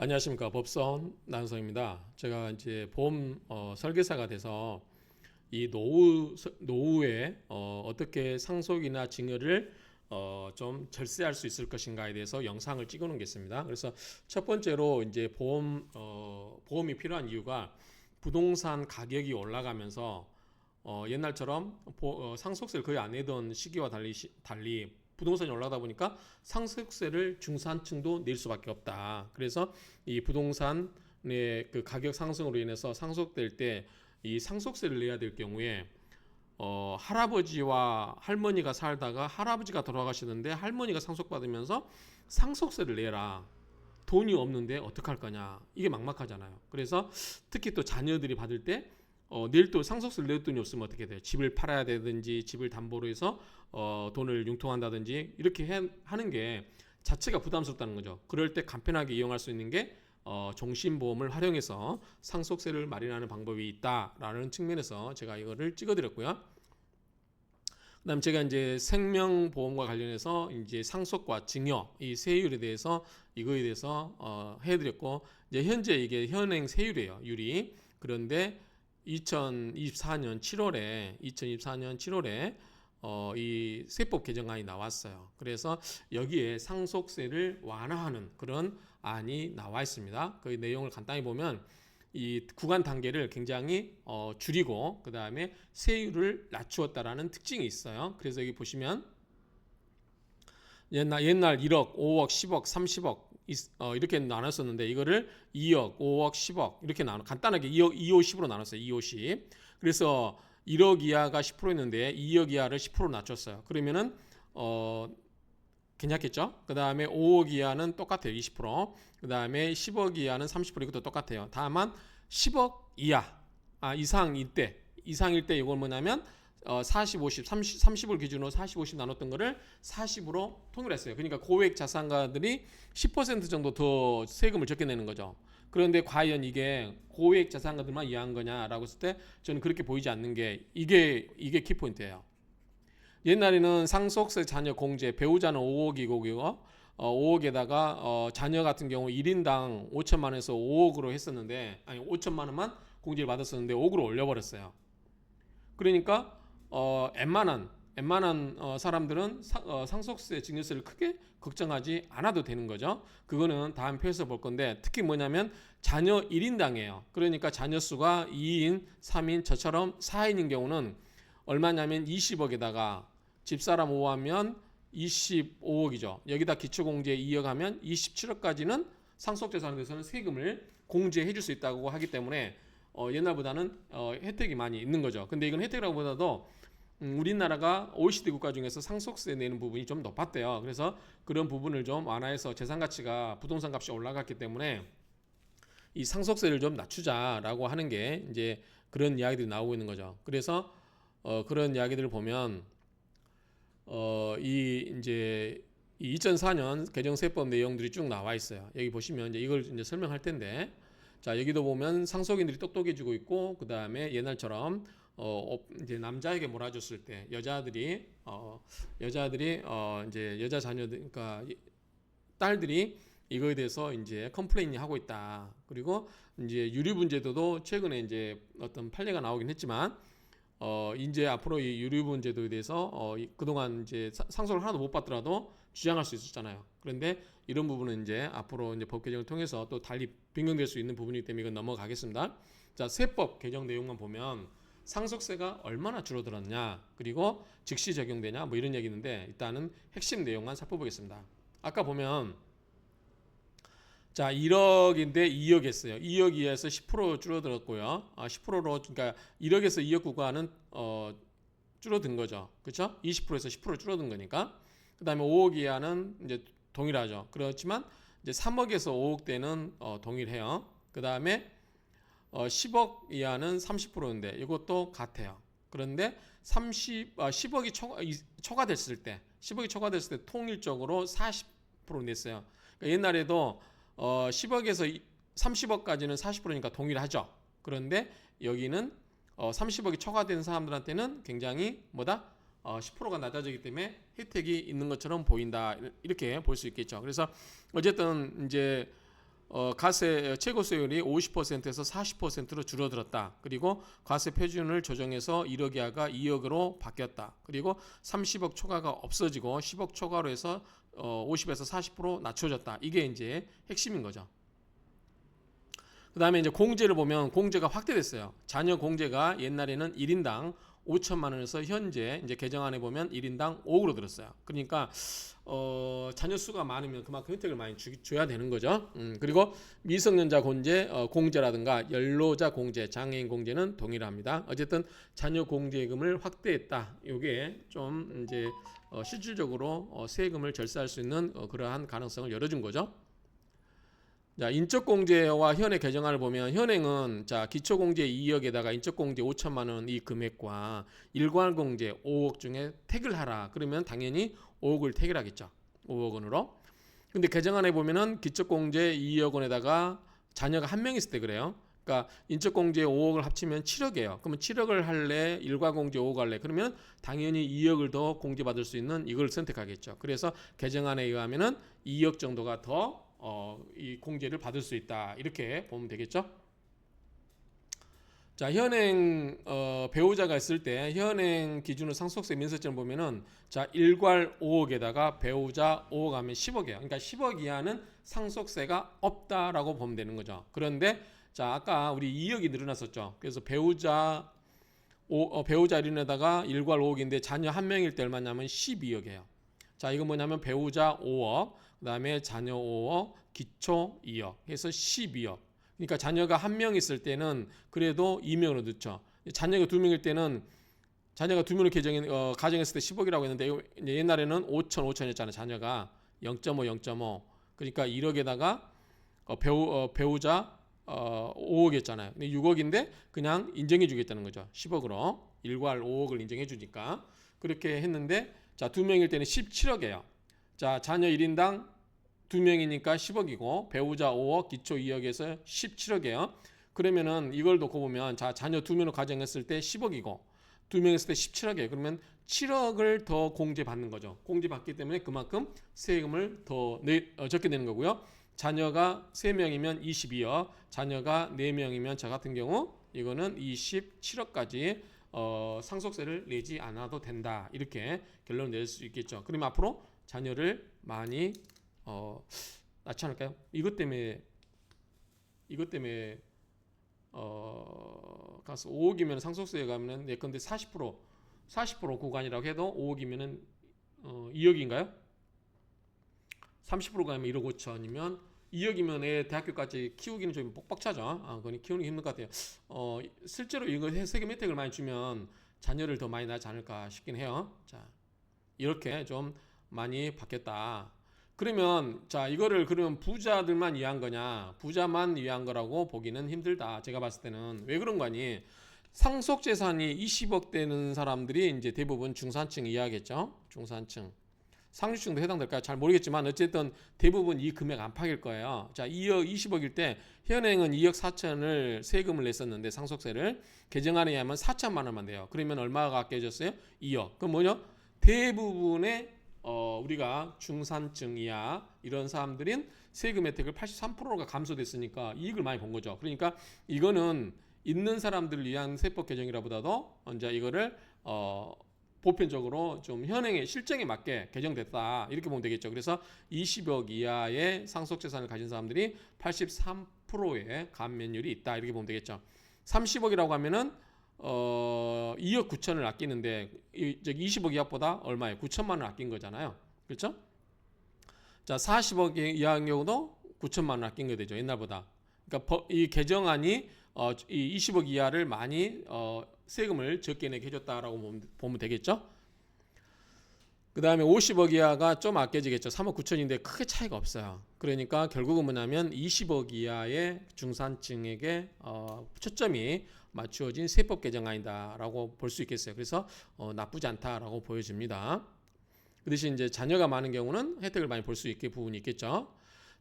안녕하십니까 법선 나은성입니다. 제가 이제 보험 어, 설계사가 돼서 이 노후 서- 노후에 어, 어떻게 상속이나 증여를 어, 좀 절세할 수 있을 것인가에 대해서 영상을 찍어놓은 게 있습니다. 그래서 첫 번째로 이제 보험 어, 보험이 필요한 이유가 부동산 가격이 올라가면서 어, 옛날처럼 보- 어, 상속세를 거의 안 내던 시기와 달리 시- 달리 부동산이 올라가다 보니까 상속세를 중산층도 낼 수밖에 없다. 그래서 이 부동산의 그 가격 상승으로 인해서 상속될 때 이 상속세를 내야 될 경우에 어, 할아버지와 할머니가 살다가 할아버지가 돌아가시는데 할머니가 상속받으면서 상속세를 내라. 돈이 없는데 어떡할 거냐. 이게 막막하잖아요. 그래서 특히 또 자녀들이 받을 때 어, 내일 또 상속세를 낼 돈이 없으면 어떻게 돼요? 집을 팔아야 되든지 집을 담보로 해서 어, 돈을 융통한다든지 이렇게 해, 하는 게 자체가 부담스럽다는 거죠. 그럴 때 간편하게 이용할 수 있는 게 어, 종신보험을 활용해서 상속세를 마련하는 방법이 있다라는 측면에서 제가 이거를 찍어드렸고요. 그다음 제가 이제 생명보험과 관련해서 이제 상속과 증여 이 세율에 대해서 이거에 대해서 어, 해드렸고 이제 현재 이게 현행 세율이에요 율이 그런데 2024년 7월에 2024년 7월에 어, 이 세법 개정안이 나왔어요. 그래서 여기에 상속세를 완화하는 그런 안이 나와 있습니다. 그 내용을 간단히 보면 이 구간 단계를 굉장히 어, 줄이고 그 다음에 세율을 낮추었다라는 특징이 있어요. 그래서 여기 보시면 옛날 옛날 1억, 5억, 10억, 30억 이- 어, 이렇게 나눴었는데 이거를 2억, 5억, 10억 이렇게 나눠 간단하게 2억, 2호 10으로 나눴어요. 2호 10. 그래서 1억 이하가 10%였는데 2억 이하를 10% 낮췄어요. 그러면은 어 괜찮겠죠? 그 다음에 5억 이하는 똑같아요. 20%. 그 다음에 10억 이하는 30% 이것도 똑같아요. 다만 10억 이하 아, 이상일 때 이상일 때 이건 뭐냐면 어, 40, 50, 30, 30을 기준으로 40, 50 나눴던 거를 40으로 통일했어요. 그러니까 고액 자산가들이 10% 정도 더 세금을 적게 내는 거죠. 그런데 과연 이게 고액 자산가들만 이해한 거냐라고 했을 때 저는 그렇게 보이지 않는 게 이게 이게 키포인트예요. 옛날에는 상속세 자녀 공제 배우자는 5억이고 어, 5억에다가 어, 자녀 같은 경우 1인당 5천만 원에서 5억으로 했었는데 아니 5천만 원만 공제를 받았었는데 5억으로 올려버렸어요. 그러니까 어, 웬만한 웬만한 어, 사람들은 사, 어, 상속세 증여세를 크게 걱정하지 않아도 되는 거죠. 그거는 다음 표에서 볼 건데 특히 뭐냐면 자녀 1인당이에요. 그러니까 자녀 수가 2인, 3인, 저처럼 4인인 경우는 얼마냐면 20억에다가 집사람 5하면 25억이죠. 여기다 기초공제 2억 하면 27억까지는 상속재산에 대해서는 세금을 공제해 줄 수 있다고 하기 때문에 어, 옛날보다는 어, 혜택이 많이 있는 거죠. 근데 이건 혜택이라고 보다도 음, 우리나라가 OECD 국가 중에서 상속세 내는 부분이 좀 높았대요. 그래서 그런 부분을 좀 완화해서 재산 가치가 부동산 값이 올라갔기 때문에 이 상속세를 좀 낮추자라고 하는 게 이제 그런 이야기들이 나오고 있는 거죠. 그래서 어, 그런 이야기들을 보면 어, 이 이제 이 2004년 개정세법 내용들이 쭉 나와 있어요. 여기 보시면 이제 이걸 이제 설명할 텐데 자 여기도 보면 상속인들이 똑똑해지고 있고 그 다음에 옛날처럼 어 업- 이제 남자에게 몰아줬을 때 여자들이 어 여자들이 어 이제 여자 자녀들 그러니까 이- 딸들이 이거에 대해서 이제 컴플레인이 하고 있다. 그리고 이제 유류분제도도 최근에 이제 어떤 판례가 나오긴 했지만 어 이제 앞으로 이 유류분 제도에 대해서 어 이- 그동안 이제 사- 상속을 하나도 못 받더라도 주장할 수 있었잖아요. 그런데 이런 부분은 이제 앞으로 이제 법 개정을 통해서 또 달리 변경될 수 있는 부분이기 때문에 이건 넘어가겠습니다. 자, 세법 개정 내용만 보면 상속세가 얼마나 줄어들었냐, 그리고 즉시 적용되냐, 뭐 이런 얘기 있는데 일단은 핵심 내용만 살펴보겠습니다. 아까 보면 자, 1억인데 2억 했어요. 2억 이하에서 10% 줄어들었고요. 아, 10%로 그러니까 1억에서 2억 구간은 어 줄어든 거죠. 그렇죠? 20%에서 10% 줄어든 거니까. 그다음에 5억 이하는 이제 동일하죠. 그렇지만 이제 3억에서 5억 대는 어 동일해요. 그다음에 어 10억 이하는 30%인데 이것도 같아요. 그런데 30 아, 10억이 초과, 이- 초과됐을 때 10억이 초과됐을 때 통일적으로 40% 냈어요. 그러니까 옛날에도 어 10억에서 30억까지는 40%니까 동일하죠. 그런데 여기는 어 30억이 초과된 사람들한테는 굉장히 뭐다? 어 10%가 낮아지기 때문에 혜택이 있는 것처럼 보인다. 이렇게 볼 수 있겠죠. 그래서 어쨌든 이제 어, 가세 최고세율이 50%에서 40%로 줄어들었다. 그리고 과세 표준을 조정해서 1억 이하가 2억으로 바뀌었다. 그리고 30억 초과가 없어지고 10억 초과로 해서 어, 50에서 40% 낮춰졌다. 이게 이제 핵심인 거죠. 그 다음에 이제 공제를 보면 공제가 확대됐어요. 자녀 공제가 옛날에는 1인당 5천만 원에서 현재 이제 개정안에 보면 1인당 5억으로 들었어요. 그러니까 어, 자녀 수가 많으면 그만큼 혜택을 많이 주, 줘야 되는 거죠. 음, 그리고 미성년자 공제, 어, 공제라든가 연로자 공제, 장애인 공제는 동일합니다. 어쨌든 자녀 공제금을 확대했다. 이게 좀 이제 어, 실질적으로 어, 세금을 절세할 수 있는 어, 그러한 가능성을 열어준 거죠. 자, 인적공제와 현행 개정안을 보면 현행은 자 기초공제 2억에다가 인적공제 5천만 원 이 금액과 일괄공제 5억 중에 택을 하라. 그러면 당연히 5억을 택을 하겠죠. 5억 원으로. 근데 개정안에 보면은 기초공제 2억 원에다가 자녀가 한 명 있을 때 그래요. 그러니까 인적공제 5억을 합치면 7억이에요. 그러면 7억을 할래, 일괄공제 5억 할래. 그러면 당연히 2억을 더 공제받을 수 있는 이걸 선택하겠죠. 그래서 개정안에 의하면은 2억 정도가 더 어, 이 공제를 받을 수 있다 이렇게 보면 되겠죠. 자 현행 어, 배우자가 있을 때 현행 기준으로 상속세 민서점 보면은 자 일괄 5억에다가 배우자 5억 하면 10억이에요. 그러니까 10억 이하는 상속세가 없다라고 보면 되는 거죠. 그런데 자 아까 우리 2억이 늘어났었죠. 그래서 배우자 오, 어, 배우자 1인에다가 일괄 5억인데 자녀 한 명일 때 얼마냐면 12억이에요. 자 이건 뭐냐면 배우자 5억 그다음에 자녀 5억, 기초 2억 해서 12억. 그러니까 자녀가 한 명 있을 때는 그래도 2명으로 넣죠. 자녀가 두 명일 때는 자녀가 두 명을 개정 어, 가정했을 때 10억이라고 했는데 옛날에는 5천 5천이었잖아요. 자녀가 0.5 0.5 그러니까 1억에다가 어, 배우 어, 배우자 어, 5억이었잖아요. 근데 6억인데 그냥 인정해 주겠다는 거죠. 10억으로 일괄 5억을 인정해 주니까 그렇게 했는데 자, 두 명일 때는 17억이에요. 자, 자녀 1인당 두 명이니까 10억이고 배우자 5억, 기초 2억에서 17억이에요. 그러면은 이걸 놓고 보면 자, 자녀 두 명을 가정했을 때 10억이고 두명 했을 때 17억이에요. 그러면 7억을 더 공제받는 거죠. 공제받기 때문에 그만큼 세금을 더 내, 어, 적게 내는 거고요. 자녀가 3명이면 22억, 자녀가 4명이면 저 같은 경우 이거는 27억까지 어, 상속세를 내지 않아도 된다. 이렇게 결론을 낼 수 있겠죠. 그러면 앞으로 자녀를 많이 어, 낳지 않을까요? 이것 때문에 이것 때문에 어, 가서 5억이면 상속세에 가면은 예컨대 40% 40% 구간이라고 해도 5억이면은 어, 2억인가요? 30% 가면 1억 5천이면 2억이면 애 대학교까지 키우기는 좀 뻑뻑차죠. 아, 그건 키우는 게 힘들 것 같아요. 어, 실제로 이거 세금 혜택을 많이 주면 자녀를 더 많이 낳지 않을까 싶긴 해요. 자, 이렇게 좀 많이 바뀌었다. 그러면 자 이거를 그러면 부자들만 위한 거냐? 부자만 위한 거라고 보기는 힘들다. 제가 봤을 때는. 왜 그런 거니? 상속 재산이 20억 되는 사람들이 이제 대부분 중산층 이하겠죠? 중산층. 상류층도 해당될까 잘 모르겠지만 어쨌든 대부분 이 금액 안팎일 거예요. 자 2억 20억일 때 현행은 2억 4천을 세금을 냈었는데 상속세를 개정안에 의하면 4천만 원만 돼요. 그러면 얼마가 아껴졌어요? 2억. 그럼 뭐냐 대부분의 어, 우리가 중산층 이하 이런 사람들인 세금 혜택을 83%가 감소됐으니까 이익을 많이 본 거죠. 그러니까 이거는 있는 사람들을 위한 세법 개정이라보다도 이제 이거를 어, 보편적으로 좀 현행의 실정에 맞게 개정됐다 이렇게 보면 되겠죠. 그래서 20억 이하의 상속 재산을 가진 사람들이 83%의 감면율이 있다 이렇게 보면 되겠죠. 30억이라고 하면은 어 2억 9천을 아끼는데 이, 저기 20억 이하보다 얼마예요? 9천만 원 아낀 거잖아요. 그렇죠? 자, 40억 이하인 경우도 9천만 원 아낀 거 되죠. 옛날보다. 그러니까 이 개정안이 어, 이 20억 이하를 많이 어, 세금을 적게 내게 해줬다라고 보면, 보면 되겠죠. 그 다음에 50억 이하가 좀 아껴지겠죠. 3억 9천인데 크게 차이가 없어요. 그러니까 결국은 뭐냐면 20억 이하의 중산층에게 어, 초점이 맞추어진 세법 개정안이다라고 볼 수 있겠어요. 그래서 어, 나쁘지 않다라고 보여집니다. 그 대신 이제 자녀가 많은 경우는 혜택을 많이 볼 수 있게 부분이 있겠죠.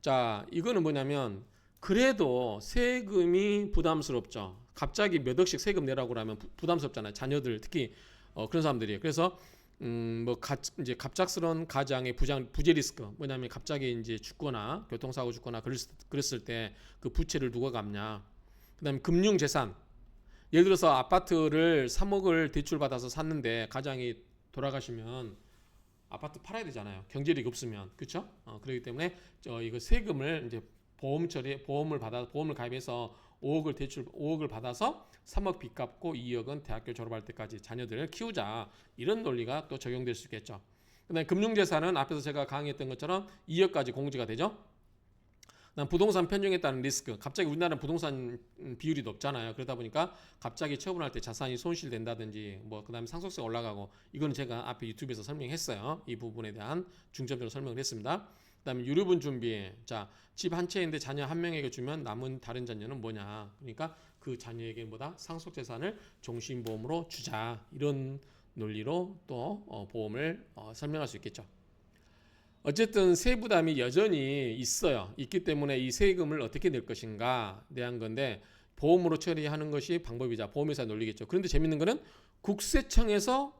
자, 이거는 뭐냐면 그래도 세금이 부담스럽죠. 갑자기 몇 억씩 세금 내라고 하면 부, 부담스럽잖아요. 자녀들 특히 어, 그런 사람들이. 그래서 음, 뭐 가, 이제 갑작스러운 가장의 부장 부재 리스크 뭐냐면 갑자기 이제 죽거나 교통사고 죽거나 그랬, 그랬을 때 그 부채를 누가 갚냐. 그다음에 금융 재산. 예를 들어서 아파트를 3억을 대출 받아서 샀는데 가장이 돌아가시면 아파트 팔아야 되잖아요. 경제력이 없으면 그렇죠? 어, 그렇기 때문에 저 이거 세금을 이제 보험 처리 보험을 받아 보험을 가입해서 5억을 대출 5억을 받아서 3억 빚 갚고 2억은 대학교 졸업할 때까지 자녀들을 키우자 이런 논리가 또 적용될 수 있겠죠. 그다음에 금융재산은 앞에서 제가 강의했던 것처럼 2억까지 공제가 되죠. 그다음 부동산 편중에 따른 리스크. 갑자기 우리나라는 부동산 비율이 높잖아요. 그러다 보니까 갑자기 처분할 때 자산이 손실된다든지 뭐 그다음에 상속세가 올라가고 이거는 제가 앞에 유튜브에서 설명했어요. 이 부분에 대한 중점적으로 설명을 했습니다. 그다음에 유류분 준비. 자, 집 한 채인데 자녀 한 명에게 주면 남은 다른 자녀는 뭐냐? 그러니까 그 자녀에게 뭐다? 상속 재산을 종신보험으로 주자. 이런 논리로 또 어, 보험을 어, 설명할 수 있겠죠. 어쨌든 세부담이 여전히 있어요. 있기 때문에 이 세금을 어떻게 낼 것인가 대한 건데 보험으로 처리하는 것이 방법이자 보험회사 논리겠죠. 그런데 재밌는 거는 국세청에서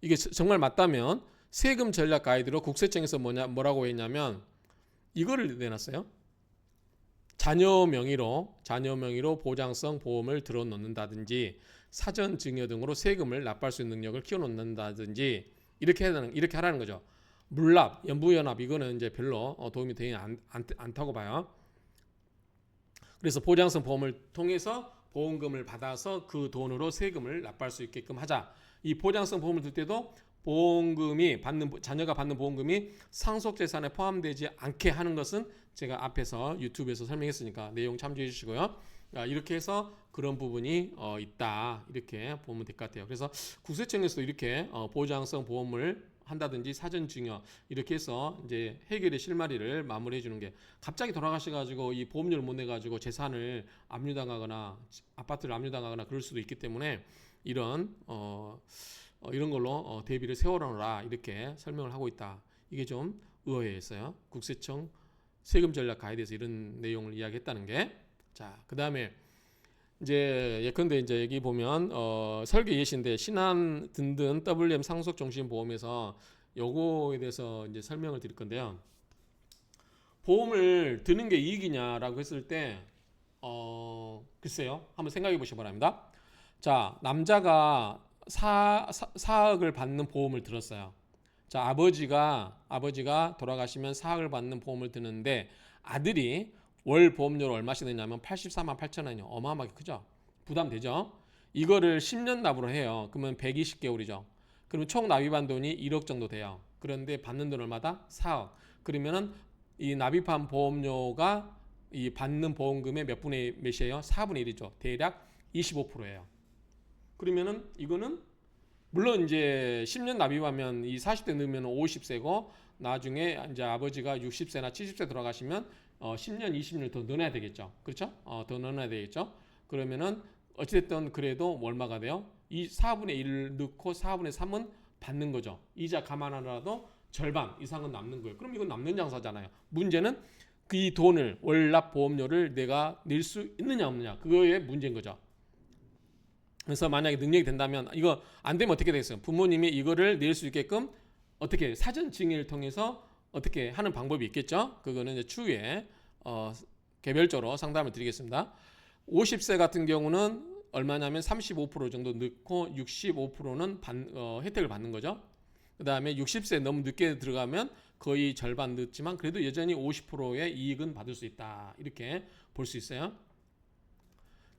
이게 정말 맞다면 세금 전략 가이드로 국세청에서 뭐냐 뭐라고 했냐면 이거를 내놨어요. 자녀 명의로 자녀 명의로 보장성 보험을 들어 놓는다든지 사전 증여 등으로 세금을 납부할 수 있는 능력을 키워 놓는다든지 이렇게 하는 이렇게 하라는 거죠. 물납, 연부연합 이거는 이제 별로 어, 도움이 되지 않다고 봐요. 그래서 보장성 보험을 통해서 보험금을 받아서 그 돈으로 세금을 납부할 수 있게끔 하자. 이 보장성 보험을 들 때도 보험금이 받는 자녀가 받는 보험금이 상속 재산에 포함되지 않게 하는 것은 제가 앞에서 유튜브에서 설명했으니까 내용 참조해 주시고요. 아, 이렇게 해서 그런 부분이 어, 있다 이렇게 보면 될 것 같아요. 그래서 국세청에서도 이렇게 어, 보장성 보험을 한다든지 사전 증여 이렇게 해서 이제 해결의 실마리를 마무리해 주는 게 갑자기 돌아가셔 가지고 이 보험료를 못 내 가지고 재산을 압류당하거나 아파트를 압류당하거나 그럴 수도 있기 때문에 이런 어, 어 이런 걸로 어, 대비를 세워놓으라 이렇게 설명을 하고 있다. 이게 좀 의아했어요. 국세청 세금 전략 가이드에서 이런 내용을 이야기했다는 게. 자, 그 다음에 이제 예컨대 이제 여기 보면 어, 설계 예시인데 신한 든든 WM 상속 종신 보험에서 요거에 대해서 이제 설명을 드릴 건데요. 보험을 드는 게 이익이냐라고 했을 때 어, 글쎄요. 한번 생각해 보시기 바랍니다. 자, 남자가 4, 4억을 받는 보험을 들었어요. 자, 아버지가 아버지가 돌아가시면 4억을 받는 보험을 드는데 아들이 월 보험료를 얼마씩 내냐면 84만 8천 원이요. 어마어마하게 크죠. 부담되죠. 이거를 10년 납으로 해요. 그러면 120개월이죠. 그러면 총 납입한 돈이 1억 정도 돼요. 그런데 받는 돈 얼마다? 4억. 그러면은 이 납입한 보험료가 이 받는 보험금의 몇 분의 몇이에요? 4분의 1이죠. 대략 25%예요. 그러면은 이거는 물론 이제 10년 납입하면 이 40대 넣으면 50세고 나중에 이제 아버지가 60세나 70세 돌아가시면 어 10년, 20년 더 넣어야 되겠죠. 그렇죠? 어, 더 넣어야 되겠죠. 그러면은 어찌됐든 그래도 얼마가 돼요? 이 4분의 1을 넣고 4분의 3은 받는 거죠. 이자 감안하더라도 절반 이상은 남는 거예요. 그럼 이건 남는 장사잖아요. 문제는 그 이 돈을 월납 보험료를 내가 낼 수 있느냐 없느냐 그거의 문제인 거죠. 그래서 만약에 능력이 된다면 이거 안 되면 어떻게 되겠어요? 부모님이 이거를 낼 수 있게끔 어떻게 사전 증여를 통해서 어떻게 하는 방법이 있겠죠? 그거는 이제 추후에 어, 개별적으로 상담을 드리겠습니다. 50세 같은 경우는 얼마냐면 35% 정도 넣고 65%는 받, 어, 혜택을 받는 거죠. 그 다음에 60세 너무 늦게 들어가면 거의 절반 늦지만 그래도 여전히 50%의 이익은 받을 수 있다. 이렇게 볼 수 있어요.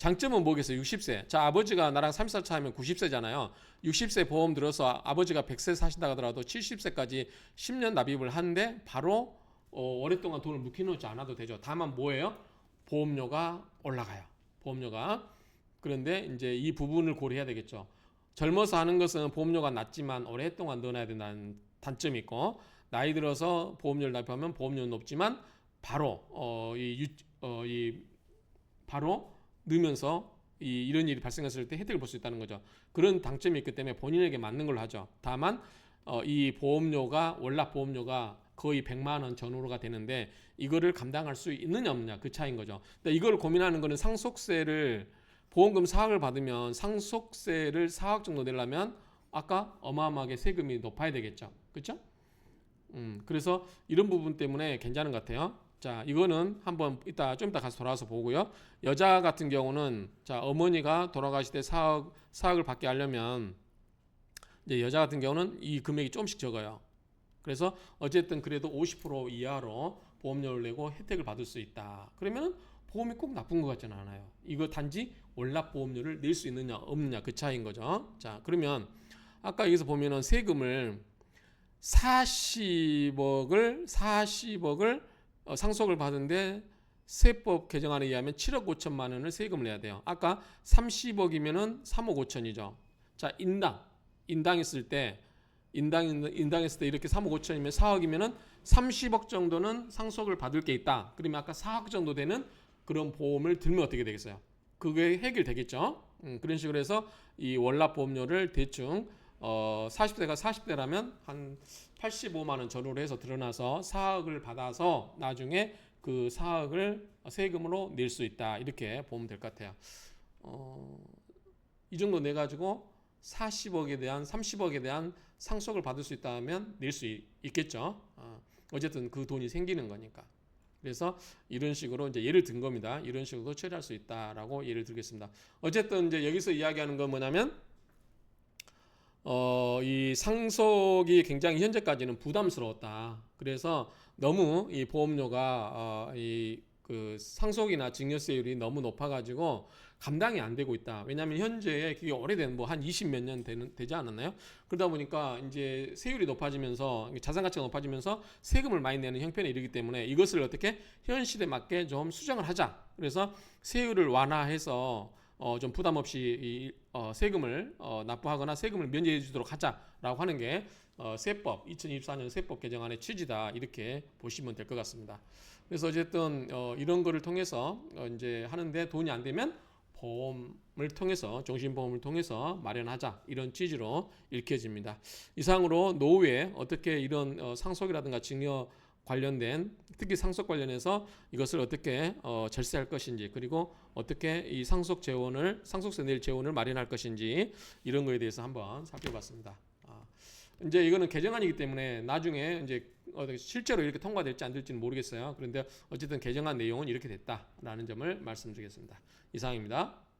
장점은 뭐겠어요? 60세. 자, 아버지가 나랑 30살 차이면 90세잖아요. 60세 보험 들어서 아버지가 100세 사신다 하더라도 70세까지 10년 납입을 하는데 바로 어, 오랫동안 돈을 묵혀놓지 않아도 되죠. 다만 뭐예요? 보험료가 올라가요. 보험료가. 그런데 이제 이 부분을 고려해야 되겠죠. 젊어서 하는 것은 보험료가 낮지만 오랫동안 넣어놔야 된다는 단점이 있고 나이 들어서 보험료를 납입하면 보험료는 높지만 바로 어, 이, 유, 어, 이 바로 넣으면서 이, 이런 일이 발생했을 때 혜택을 볼 수 있다는 거죠. 그런 장점이 있기 때문에 본인에게 맞는 걸로 하죠. 다만 어, 이 보험료가 월납 보험료가 거의 100만 원 전후로가 되는데 이거를 감당할 수 있느냐 없느냐 그 차이인 거죠. 근데 이걸 고민하는 거는 상속세를 보험금 4억을 받으면 상속세를 4억 정도 내려면 아까 어마어마하게 세금이 높아야 되겠죠. 그렇죠? 음, 그래서 이런 부분 때문에 괜찮은 것 같아요. 자, 이거는 한번 이따 좀 이따 가서 돌아와서 보고요. 여자 같은 경우는 자, 어머니가 돌아가실 때 사억 사억을 받게 하려면 이제 여자 같은 경우는 이 금액이 조금씩 적어요. 그래서 어쨌든 그래도 50% 이하로 보험료를 내고 혜택을 받을 수 있다. 그러면은 보험이 꼭 나쁜 것 같지는 않아요. 이거 단지 월납 보험료를 낼 수 있느냐 없느냐 그 차이인 거죠. 자, 그러면 아까 여기서 보면은 세금을 40억을 40억을 어, 상속을 받은데 세법 개정안에 의하면 7억 5천만 원을 세금을 내야 돼요. 아까 30억이면은 3억 5천이죠. 자, 인당 인당했을 때 인당 인당했을 때 이렇게 3억 5천이면 4억이면은 30억 정도는 상속을 받을 게 있다. 그러면 아까 4억 정도 되는 그런 보험을 들면 어떻게 되겠어요? 그게 해결되겠죠. 음, 그런 식으로 해서 이 월납 보험료를 대충 어 40대가 40대라면 한 85만 원 전후로 해서 드러나서 4억을 받아서 나중에 그 4억을 세금으로 낼 수 있다. 이렇게 보면 될 것 같아요. 어, 이 정도 내 가지고 40억에 대한 30억에 대한 상속을 받을 수 있다면 낼 수 있겠죠. 어, 어쨌든 그 돈이 생기는 거니까. 그래서 이런 식으로 이제 예를 든 겁니다. 이런 식으로 처리할 수 있다라고 예를 들겠습니다. 어쨌든 이제 여기서 이야기하는 건 뭐냐면 어, 이 상속이 굉장히 현재까지는 부담스러웠다. 그래서 너무 이 보험료가 어, 이그 상속이나 증여세율이 너무 높아가지고 감당이 안 되고 있다. 왜냐하면 현재 그게 오래된 뭐 한 20 몇 년 되는 되지 않았나요? 그러다 보니까 이제 세율이 높아지면서 자산 가치가 높아지면서 세금을 많이 내는 형편에 이르기 때문에 이것을 어떻게 현 시대에 맞게 좀 수정을 하자. 그래서 세율을 완화해서 어, 좀 부담 없이 이, 어, 세금을 어, 납부하거나 세금을 면제해 주도록 하자라고 하는 게 어, 세법 2024년 세법 개정안의 취지다 이렇게 보시면 될 것 같습니다. 그래서 어쨌든 어, 이런 거를 통해서 어, 이제 하는데 돈이 안 되면 보험을 통해서 종신보험을 통해서 마련하자 이런 취지로 읽혀집니다. 이상으로 노후에 어떻게 이런 어, 상속이라든가 증여 관련된 특히 상속 관련해서 이것을 어떻게 어, 절세할 것인지 그리고 어떻게 이 상속 재원을 상속세 낼 재원을 마련할 것인지 이런 거에 대해서 한번 살펴봤습니다. 아, 이제 이거는 개정안이기 때문에 나중에 이제 어떻게 실제로 이렇게 통과될지 안 될지는 모르겠어요. 그런데 어쨌든 개정안 내용은 이렇게 됐다라는 점을 말씀드리겠습니다. 이상입니다.